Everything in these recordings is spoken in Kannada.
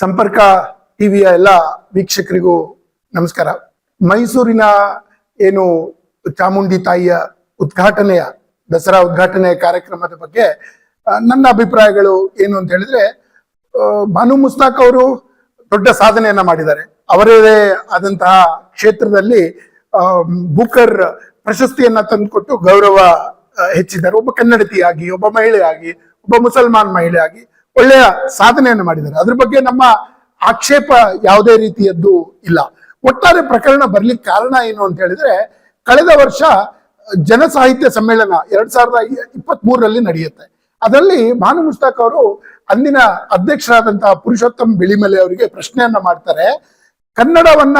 ಸಂಪರ್ಕ ಟಿವಿಯ ಎಲ್ಲ ವೀಕ್ಷಕರಿಗೂ ನಮಸ್ಕಾರ. ಮೈಸೂರಿನ ಏನು ಚಾಮುಂಡಿ ತಾಯಿಯ ಉದ್ಘಾಟನೆಯ, ದಸರಾ ಉದ್ಘಾಟನೆಯ ಕಾರ್ಯಕ್ರಮದ ಬಗ್ಗೆ ನನ್ನ ಅಭಿಪ್ರಾಯಗಳು ಏನು ಅಂತ ಹೇಳಿದ್ರೆ ಭಾನು ಮುಸ್ತಾಕ್ ಅವರು ದೊಡ್ಡ ಸಾಧನೆಯನ್ನ ಮಾಡಿದ್ದಾರೆ. ಅವರದೇ ಆದಂತಹ ಕ್ಷೇತ್ರದಲ್ಲಿ ಬೂಕರ್ ಪ್ರಶಸ್ತಿಯನ್ನ ತಂದುಕೊಟ್ಟು ಗೌರವ ಹೆಚ್ಚಿದ್ದಾರೆ. ಒಬ್ಬ ಕನ್ನಡತಿಯಾಗಿ, ಒಬ್ಬ ಮಹಿಳೆಯಾಗಿ, ಒಬ್ಬ ಮುಸಲ್ಮಾನ್ ಮಹಿಳೆಯಾಗಿ ಒಳ್ಳೆಯ ಸಾಧನೆಯನ್ನು ಮಾಡಿದ್ದಾರೆ. ಅದ್ರ ಬಗ್ಗೆ ನಮ್ಮ ಆಕ್ಷೇಪ ಯಾವುದೇ ರೀತಿಯದ್ದು ಇಲ್ಲ. ಒಟ್ಟಾರೆ ಪ್ರಕರಣ ಬರ್ಲಿಕ್ಕೆ ಕಾರಣ ಏನು ಅಂತ ಹೇಳಿದ್ರೆ, ಕಳೆದ ವರ್ಷ ಜನ ಸಾಹಿತ್ಯ ಸಮ್ಮೇಳನ ಎರಡ್ ಸಾವಿರದ ಇಪ್ಪತ್ತ್ ಮೂರರಲ್ಲಿ ನಡೆಯುತ್ತೆ. ಅದರಲ್ಲಿ ಭಾನು ಮುಸ್ತಾಕ್ ಅವರು ಅಂದಿನ ಅಧ್ಯಕ್ಷರಾದಂತಹ ಪುರುಷೋತ್ತಮ್ ಬಿಳಿಮಲೆ ಅವರಿಗೆ ಪ್ರಶ್ನೆಯನ್ನ ಮಾಡ್ತಾರೆ. ಕನ್ನಡವನ್ನ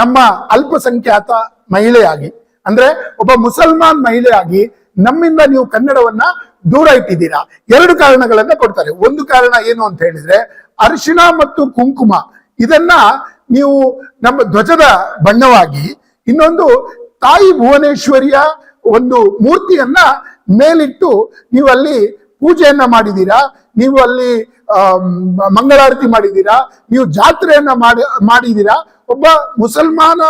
ನಮ್ಮ ಅಲ್ಪಸಂಖ್ಯಾತ ಮಹಿಳೆಯಾಗಿ, ಅಂದ್ರೆ ಒಬ್ಬ ಮುಸಲ್ಮಾನ್ ಮಹಿಳೆಯಾಗಿ ನಮ್ಮಿಂದ ನೀವು ಕನ್ನಡವನ್ನ ದೂರ ಇಟ್ಟಿದ್ದೀರಾ? ಎರಡು ಕಾರಣಗಳನ್ನ ಕೊಡ್ತಾರೆ. ಒಂದು ಕಾರಣ ಏನು ಅಂತ ಹೇಳಿದ್ರೆ, ಅರಿಶಿಣ ಮತ್ತು ಕುಂಕುಮ, ಇದನ್ನ ನೀವು ನಮ್ಮ ಧ್ವಜದ ಬಣ್ಣವಾಗಿ, ಇನ್ನೊಂದು ತಾಯಿ ಭುವನೇಶ್ವರಿಯ ಒಂದು ಮೂರ್ತಿಯನ್ನ ಮೇಲಿಟ್ಟು ನೀವು ಅಲ್ಲಿ ಪೂಜೆಯನ್ನ ಮಾಡಿದ್ದೀರಾ? ನೀವು ಅಲ್ಲಿ ಮಂಗಳಾರತಿ ಮಾಡಿದ್ದೀರಾ? ನೀವು ಜಾತ್ರೆಯನ್ನ ಮಾಡಿ, ಮಾಡಿದ್ದೀರಾ? ಒಬ್ಬ ಮುಸಲ್ಮಾನ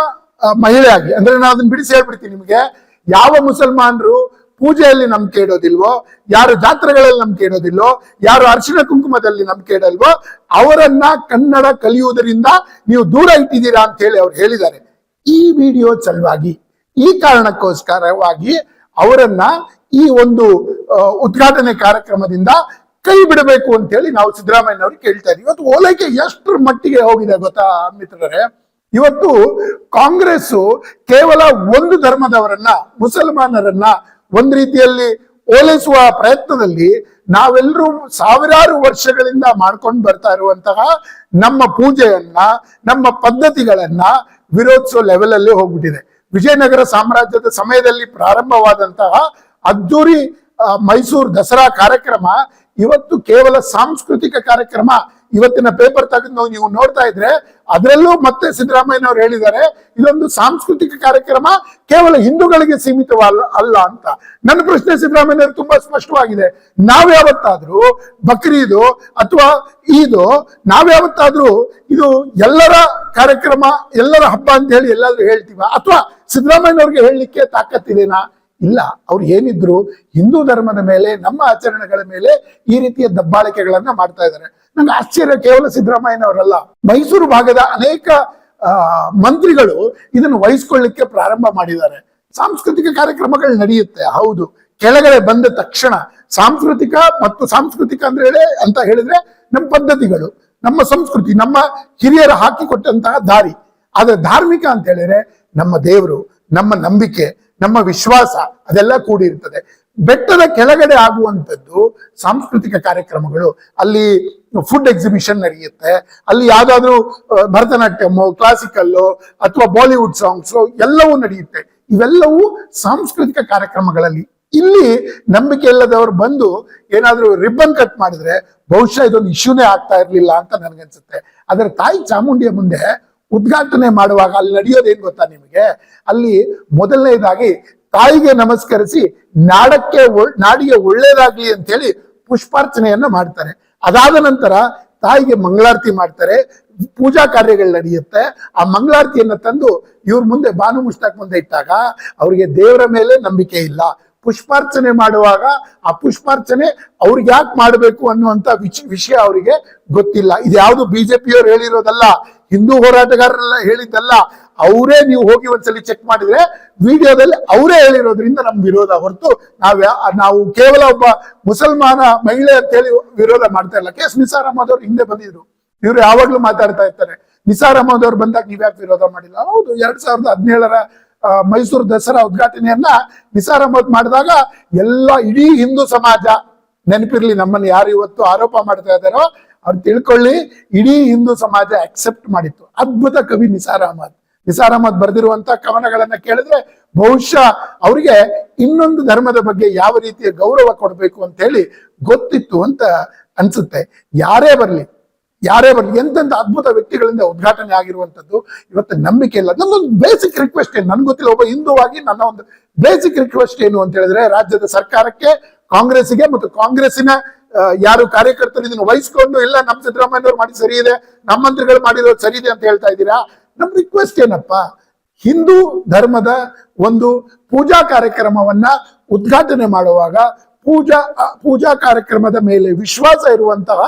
ಮಹಿಳೆಯಾಗಿ, ಅಂದ್ರೆ ನಾನು ಅದನ್ನ ಬಿಡಿಸಿ ಹೇಳ್ಬಿಡ್ತೀನಿ ನಿಮಗೆ. ಯಾವ ಮುಸಲ್ಮಾನರು ಪೂಜೆಯಲ್ಲಿ ನಂಬಿಕೆ ಇಡೋದಿಲ್ವೋ, ಯಾರು ಜಾತ್ರೆಗಳಲ್ಲಿ ನಂಬಿಕೆ ಇಡೋದಿಲ್ವೋ, ಯಾರು ಅರ್ಶಿನ ಕುಂಕುಮದಲ್ಲಿ ನಂಬಿಕೆ ಇಡಲ್ವೋ ಅವರನ್ನ ಕನ್ನಡ ಕಲಿಯುವುದರಿಂದ ನೀವು ದೂರ ಇಟ್ಟಿದ್ದೀರಾ ಅಂತ ಹೇಳಿ ಅವ್ರು ಹೇಳಿದ್ದಾರೆ. ಈ ವಿಡಿಯೋ ಸಲುವಾಗಿ, ಈ ಕಾರಣಕ್ಕೋಸ್ಕರವಾಗಿ ಅವರನ್ನ ಈ ಒಂದು ಉದ್ಘಾಟನೆ ಕಾರ್ಯಕ್ರಮದಿಂದ ಕೈ ಬಿಡಬೇಕು ಅಂತ ಹೇಳಿ ನಾವು ಸಿದ್ದರಾಮಯ್ಯನವ್ರಿಗೆ ಕೇಳ್ತಾ ಇದೀವಿ ಇವತ್ತು ಓಲೈಕೆ ಎಷ್ಟರ ಮಟ್ಟಿಗೆ ಹೋಗಿದೆ ಗೊತ್ತಾ ಮಿತ್ರರೇ? ಇವತ್ತು ಕಾಂಗ್ರೆಸ್ ಕೇವಲ ಒಂದು ಧರ್ಮದವರನ್ನ, ಮುಸಲ್ಮಾನರನ್ನ ಒಂದ್ ರೀತಿಯಲ್ಲಿ ಓಲೈಸುವ ಪ್ರಯತ್ನದಲ್ಲಿ ನಾವೆಲ್ಲರೂ ಸಾವಿರಾರು ವರ್ಷಗಳಿಂದ ಮಾಡ್ಕೊಂಡು ಬರ್ತಾ ಇರುವಂತಹ ನಮ್ಮ ಪೂಜೆಯನ್ನ, ನಮ್ಮ ಪದ್ಧತಿಗಳನ್ನ ವಿರೋಧಿಸೋ ಲೆವೆಲ್ ಅಲ್ಲಿ ಹೋಗ್ಬಿಟ್ಟಿದೆ. ವಿಜಯನಗರ ಸಾಮ್ರಾಜ್ಯದ ಸಮಯದಲ್ಲಿ ಪ್ರಾರಂಭವಾದಂತಹ ಅದ್ದೂರಿ ಮೈಸೂರು ದಸರಾ ಕಾರ್ಯಕ್ರಮ ಇವತ್ತು ಕೇವಲ ಸಾಂಸ್ಕೃತಿಕ ಕಾರ್ಯಕ್ರಮ ಇವತ್ತಿನ ಪೇಪರ್ ತೆಗೆದು ನೀವು ನೋಡ್ತಾ ಇದ್ರೆ ಅದರಲ್ಲೂ ಮತ್ತೆ ಸಿದ್ದರಾಮಯ್ಯನವರು ಹೇಳಿದ್ದಾರೆ ಇದೊಂದು ಸಾಂಸ್ಕೃತಿಕ ಕಾರ್ಯಕ್ರಮ ಕೇವಲ ಹಿಂದೂಗಳಿಗೆ ಸೀಮಿತವಲ್ಲ ಅಲ್ಲ ಅಂತ. ನನ್ನ ಪ್ರಶ್ನೆ ಸಿದ್ದರಾಮಯ್ಯನವರು ತುಂಬಾ ಸ್ಪಷ್ಟವಾಗಿದೆ. ನಾವ್ಯಾವತ್ತಾದ್ರೂ ಬಕ್ರೀದು ಅಥವಾ ಈದು ನಾವ್ಯಾವತ್ತಾದ್ರೂ ಇದು ಎಲ್ಲರ ಕಾರ್ಯಕ್ರಮ, ಎಲ್ಲರ ಹಬ್ಬ ಅಂತ ಹೇಳಿ ಎಲ್ಲಾದ್ರೂ ಹೇಳ್ತೀವ? ಅಥವಾ ಸಿದ್ದರಾಮಯ್ಯನವ್ರಿಗೆ ಹೇಳಲಿಕ್ಕೆ ತಾಕತ್ತಿದೆನಾ ಇಲ್ಲ, ಅವ್ರು ಏನಿದ್ರು ಹಿಂದೂ ಧರ್ಮದ ಮೇಲೆ, ನಮ್ಮ ಆಚರಣೆಗಳ ಮೇಲೆ ಈ ರೀತಿಯ ದಬ್ಬಾಳಿಕೆಗಳನ್ನ ಮಾಡ್ತಾ ಇದ್ದಾರೆ. ನಂಗೆ ಆಶ್ಚರ್ಯ, ಕೇವಲ ಸಿದ್ದರಾಮಯ್ಯನವರಲ್ಲ. ಮೈಸೂರು ಭಾಗದ ಅನೇಕ ಮಂತ್ರಿಗಳು ಇದನ್ನು ವಹಿಸ್ಕೊಳ್ಳಿಕ್ಕೆ ಪ್ರಾರಂಭ ಮಾಡಿದ್ದಾರೆ. ಸಾಂಸ್ಕೃತಿಕ ಕಾರ್ಯಕ್ರಮಗಳು ನಡೆಯುತ್ತೆ, ಹೌದು. ಕೆಳಗಡೆ ಬಂದ ತಕ್ಷಣ ಸಾಂಸ್ಕೃತಿಕ ಮತ್ತು ಸಾಂಸ್ಕೃತಿಕ ಅಂದ್ರೆ ಹೇಳಿ ಅಂತ ಹೇಳಿದ್ರೆ ನಮ್ಮ ಪದ್ಧತಿಗಳು, ನಮ್ಮ ಸಂಸ್ಕೃತಿ, ನಮ್ಮ ಹಿರಿಯರು ಹಾಕಿಕೊಟ್ಟಂತಹ ದಾರಿ. ಆದ್ರೆ ಧಾರ್ಮಿಕ ಅಂತ ಹೇಳಿದ್ರೆ ನಮ್ಮ ದೇವರು, ನಮ್ಮ ನಂಬಿಕೆ, ನಮ್ಮ ವಿಶ್ವಾಸ ಅದೆಲ್ಲ ಕೂಡಿರ್ತದೆ. ಬೆಟ್ಟದ ಕೆಳಗಡೆ ಆಗುವಂಥದ್ದು ಸಾಂಸ್ಕೃತಿಕ ಕಾರ್ಯಕ್ರಮಗಳು. ಅಲ್ಲಿ ಫುಡ್ ಎಕ್ಸಿಬಿಷನ್ ನಡೆಯುತ್ತೆ. ಅಲ್ಲಿ ಯಾವ್ದಾದ್ರು ಭರತನಾಟ್ಯಮ್ಮು ಕ್ಲಾಸಿಕಲ್ಲು ಅಥವಾ ಬಾಲಿವುಡ್ ಸಾಂಗ್ಸ್ ಎಲ್ಲವೂ ನಡೆಯುತ್ತೆ. ಇವೆಲ್ಲವೂ ಸಾಂಸ್ಕೃತಿಕ ಕಾರ್ಯಕ್ರಮಗಳಲ್ಲಿ. ಇಲ್ಲಿ ನಂಬಿಕೆ ಇಲ್ಲದವರು ಬಂದು ಏನಾದ್ರೂ ರಿಬ್ಬನ್ ಕಟ್ ಮಾಡಿದ್ರೆ ಬಹುಶಃ ಇದೊಂದು ಇಶ್ಯೂನೇ ಆಗ್ತಾ ಇರ್ಲಿಲ್ಲ ಅಂತ ನನಗನ್ಸುತ್ತೆ. ಅದರ ತಾಯಿ ಚಾಮುಂಡಿಯ ಮುಂದೆ ಉದ್ಘಾಟನೆ ಮಾಡುವಾಗ ಅಲ್ಲಿ ನಡೆಯೋದೇನ್ ಗೊತ್ತಾ ನಿಮಗೆ? ಅಲ್ಲಿ ಮೊದಲನೇದಾಗಿ ತಾಯಿಗೆ ನಮಸ್ಕರಿಸಿ, ನಾಡಕ್ಕೆ ನಾಡಿಗೆ ಒಳ್ಳೇದಾಗ್ಲಿ ಅಂತೇಳಿ ಪುಷ್ಪಾರ್ಚನೆಯನ್ನ ಮಾಡ್ತಾರೆ. ಅದಾದ ನಂತರ ತಾಯಿಗೆ ಮಂಗಳಾರತಿ ಮಾಡ್ತಾರೆ, ಪೂಜಾ ಕಾರ್ಯಗಳು ನಡೆಯುತ್ತೆ. ಆ ಮಂಗಳಾರತಿಯನ್ನ ತಂದು ಇವ್ರ ಮುಂದೆ ಬಾನು ಮುಷ್ತಾಕ್ ಮುಂದೆ ಇಟ್ಟಾಗ ಅವರಿಗೆ ದೇವರ ಮೇಲೆ ನಂಬಿಕೆ ಇಲ್ಲ. ಪುಷ್ಪಾರ್ಚನೆ ಮಾಡುವಾಗ ಆ ಪುಷ್ಪಾರ್ಚನೆ ಅವ್ರಿಗೆ ಯಾಕೆ ಮಾಡಬೇಕು ಅನ್ನುವಂತ ವಿಚ್- ವಿಷಯ ಅವರಿಗೆ ಗೊತ್ತಿಲ್ಲ. ಇದ್ಯಾವುದು ಬಿ ಜೆ ಹೇಳಿರೋದಲ್ಲ, ಹಿಂದೂ ಹೋರಾಟಗಾರರೆಲ್ಲ ಹೇಳಿದ್ದಲ್ಲ ಅವರೇ ನೀವು ಹೋಗಿ ಒಂದ್ಸಲಿ ಚೆಕ್ ಮಾಡಿದ್ರೆ ವಿಡಿಯೋದಲ್ಲಿ ಅವರೇ ಹೇಳಿರೋದ್ರಿಂದ ನಮ್ ವಿರೋಧ. ಹೊರತು ನಾವ್ ನಾವು ಕೇವಲ ಒಬ್ಬ ಮುಸಲ್ಮಾನ ಮಹಿಳೆ ಅಂತ ಹೇಳಿ ವಿರೋಧ ಮಾಡ್ತಾ ಇಲ್ಲ. ಕೇಸ್ ನಿಸಾರ್ ಅಹಮದ್ ಅವ್ರು ಹಿಂದೆ ಬಂದಿದ್ರು. ಇವ್ರು ಯಾವಾಗ್ಲೂ ಮಾತಾಡ್ತಾ ಇರ್ತಾರೆ. ನಿಸಾರ್ ಅಹಮದ್ ಅವ್ರು ಬಂದಾಗ ನೀವ್ಯಾಕೆ ವಿರೋಧ ಮಾಡಿಲ್ಲ? ಹೌದು, ಎರಡ್ ಸಾವಿರದ ಹದಿನೇಳರ ಮೈಸೂರು ದಸರಾ ಉದ್ಘಾಟನೆಯನ್ನ ನಿಸಾರ್ ಅಹಮದ್ ಮಾಡಿದಾಗ ಎಲ್ಲ ಇಡೀ ಹಿಂದೂ ಸಮಾಜ ನೆನಪಿರ್ಲಿ, ನಮ್ಮನ್ನು ಯಾರು ಇವತ್ತು ಆರೋಪ ಮಾಡ್ತಾ ಇದ್ದಾರೋ ಅವ್ರು ತಿಳ್ಕೊಳ್ಳಿ, ಇಡೀ ಹಿಂದೂ ಸಮಾಜ ಅಕ್ಸೆಪ್ಟ್ ಮಾಡಿತ್ತು. ಅದ್ಭುತ ಕವಿ ನಿಸಾರ್ ಅಹಮದ್. ನಿಸಾರ್ ಅಹಮದ್ ಬರೆದಿರುವಂತ ಕವನಗಳನ್ನ ಕೇಳಿದ್ರೆ ಬಹುಶಃ ಅವರಿಗೆ ಇನ್ನೊಂದು ಧರ್ಮದ ಬಗ್ಗೆ ಯಾವ ರೀತಿಯ ಗೌರವ ಕೊಡಬೇಕು ಅಂತ ಹೇಳಿ ಗೊತ್ತಿತ್ತು ಅಂತ ಅನ್ಸುತ್ತೆ. ಯಾರೇ ಬರಲಿ ಯಾರೇ ಬರಲಿ ಎಂತೆಂತ ಅದ್ಭುತ ವ್ಯಕ್ತಿಗಳಿಂದ ಉದ್ಘಾಟನೆ ಆಗಿರುವಂತದ್ದು ಇವತ್ತು ನಂಬಿಕೆ ಇಲ್ಲ. ನನ್ನೊಂದು ಬೇಸಿಕ್ ರಿಕ್ವೆಸ್ಟ್ ಏನು? ನನ್ಗೆ ಗೊತ್ತಿಲ್ಲ, ಒಬ್ಬ ಹಿಂದೂವಾಗಿ ನನ್ನ ಒಂದು ಬೇಸಿಕ್ ರಿಕ್ವೆಸ್ಟ್ ಏನು ಅಂತ ಹೇಳಿದ್ರೆ ರಾಜ್ಯದ ಸರ್ಕಾರಕ್ಕೆ, ಕಾಂಗ್ರೆಸ್ಸಿಗೆ ಮತ್ತು ಕಾಂಗ್ರೆಸ್ಸಿನ ಯಾರು ಕಾರ್ಯಕರ್ತರು ಇದನ್ನು ವಹಿಸ್ಕೊಂಡು, ಇಲ್ಲ, ನಮ್ಮ ಸಿದ್ದರಾಮಯ್ಯವ್ರು ಮಾಡಿ ಸರಿ ಇದೆ, ನಮ್ಮ ಮಂತ್ರಿಗಳು ಮಾಡಿರೋದು ಸರಿ ಇದೆ ಅಂತ ಹೇಳ್ತಾ ಇದ್ದೀರಾ? ನಮ್ ರಿಕ್ವೆಸ್ಟ್ ಏನಪ್ಪ? ಹಿಂದೂ ಧರ್ಮದ ಒಂದು ಪೂಜಾ ಕಾರ್ಯಕ್ರಮವನ್ನ ಉದ್ಘಾಟನೆ ಮಾಡುವಾಗ ಪೂಜಾ ಪೂಜಾ ಕಾರ್ಯಕ್ರಮದ ಮೇಲೆ ವಿಶ್ವಾಸ ಇರುವಂತಹ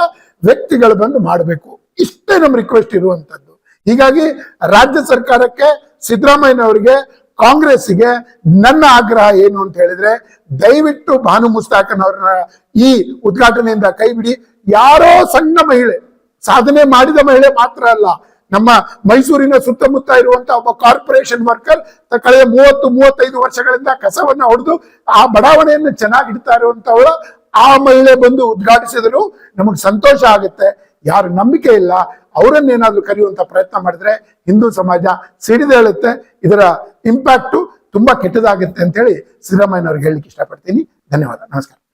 ವ್ಯಕ್ತಿಗಳು ಬಂದು ಮಾಡಬೇಕು. ಇಷ್ಟೇ ನಮ್ಮ ರಿಕ್ವೆಸ್ಟ್ ಇರುವಂತದ್ದು. ಹೀಗಾಗಿ ರಾಜ್ಯ ಸರ್ಕಾರಕ್ಕೆ, ಸಿದ್ದರಾಮಯ್ಯನವರಿಗೆ ಕಾಂಗ್ರೆಸ್ಗೆ ನನ್ನ ಆಗ್ರಹ ಏನು ಅಂತ ಹೇಳಿದ್ರೆ, ದಯವಿಟ್ಟು ಭಾನು ಮುಸ್ತಾಕನ್ ಅವ್ರನ್ನ ಈ ಉದ್ಘಾಟನೆಯಿಂದ ಕೈ ಬಿಡಿ. ಯಾರೋ ಸಣ್ಣ ಮಹಿಳೆ, ಸಾಧನೆ ಮಾಡಿದ ಮಹಿಳೆ ಮಾತ್ರ ಅಲ್ಲ ನಮ್ಮ ಮೈಸೂರಿನ ಸುತ್ತಮುತ್ತ ಇರುವಂತ ಒಬ್ಬ ಕಾರ್ಪೊರೇಷನ್ ವರ್ಕರ್ ಕಳೆದ ಮೂವತ್ತು, ಮೂವತ್ತೈದು ವರ್ಷಗಳಿಂದ ಕಸವನ್ನ ಹೊಡೆದು ಆ ಬಡಾವಣೆಯನ್ನು ಚೆನ್ನಾಗಿ ಇಡ್ತಾ ಇರುವಂತವಳು ಆ ಮಹಿಳೆ ಬಂದು ಉದ್ಘಾಟಿಸಿದ್ರು ನಮಗೆ ಸಂತೋಷ ಆಗುತ್ತೆ. ಯಾರು ನಂಬಿಕೆ ಇಲ್ಲ. ಅವರನ್ನೇನಾದ್ರೂ ಕರೆಯುವಂತ ಪ್ರಯತ್ನ ಮಾಡಿದ್ರೆ ಹಿಂದೂ ಸಮಾಜ ಸಿಡಿದೇಳುತ್ತೆ ಇದರ ಇಂಪ್ಯಾಕ್ಟು ತುಂಬಾ ಕೆಟ್ಟದಾಗುತ್ತೆ ಅಂತ ಹೇಳಿ ಸಿದ್ದರಾಮಯ್ಯನವ್ರಿಗೆ ಹೇಳಲಿಕ್ಕೆ ಇಷ್ಟಪಡ್ತೀನಿ. ಧನ್ಯವಾದ. ನಮಸ್ಕಾರ.